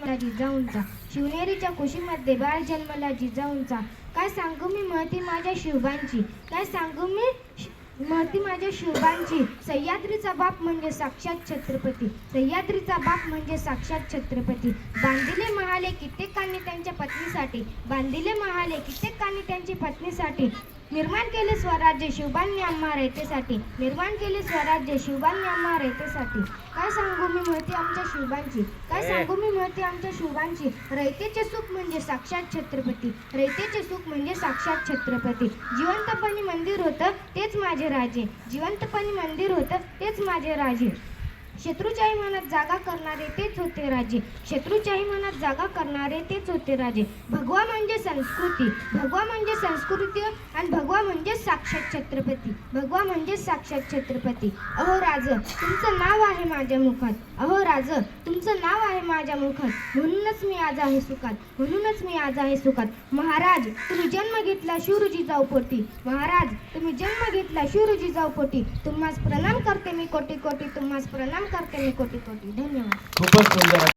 मला जिजाऊंचा. शिवनेरीच्या कुशीमध्ये बाळ जन्मला जिजाऊंचा. काय सांगू मी महती माझ्या शिवबांची? काय सांगू मी महती माझ्या शिवबांची? सह्याद्रीचा बाप म्हणजे साक्षात छत्रपती. सह्याद्रीचा बाप म्हणजे साक्षात छत्रपती. बांधिले महाले किती पत्नीसाठी बांधिले महाले कित्येकांनी त्यांच्या पत्नीसाठी निर्माण केले स्वराज्य शिवबांनी आम्हा रयतेसाठी निर्माण केले स्वराज्य शिवबांनी आम्हा रयतेसाठी काय सांगू मी महती आमच्या शिवबांची? काय सांगू मी महती आमच्या शिवबांची? रयतेचे सुख म्हणजे साक्षात छत्रपती. रयतेचे सुख म्हणजे साक्षात छत्रपती. जिवंतपणी मंदिर होतं तेच माझे राजे. जिवंतपणी मंदिर होतं तेच माझे राजे. शत्रूच्याही मनात जागा करणारे तेच होते राजे. शत्रूच्याही मनात जागा करणारे तेच होते राजे. भगवा म्हणजे संस्कृती भगवा म्हणजे संस्कृती आणि भगवा म्हणजे साक्षात छत्रपती. भगवा म्हणजे साक्षात छत्रपती. अहो राज तुमचं नाव आहे माझ्या मुखात. अहो राज तुमचं नाव आहे माझ्या मुखात. म्हणूनच मी आज आहे सुखात. म्हणूनच मी आज आहे सुखात. महाराज तुम्ही जन्म घेतला शिवरुजी जाऊपोटी. महाराज तुम्ही जन्म घेतला शिवरुजी जाऊपोटी. तुम्हास प्रणाम करते मी कोटी कोटी. तुम्हास प्रणाम करते मी कोटी कोटी. धन्यवाद. खूपच सुंदर.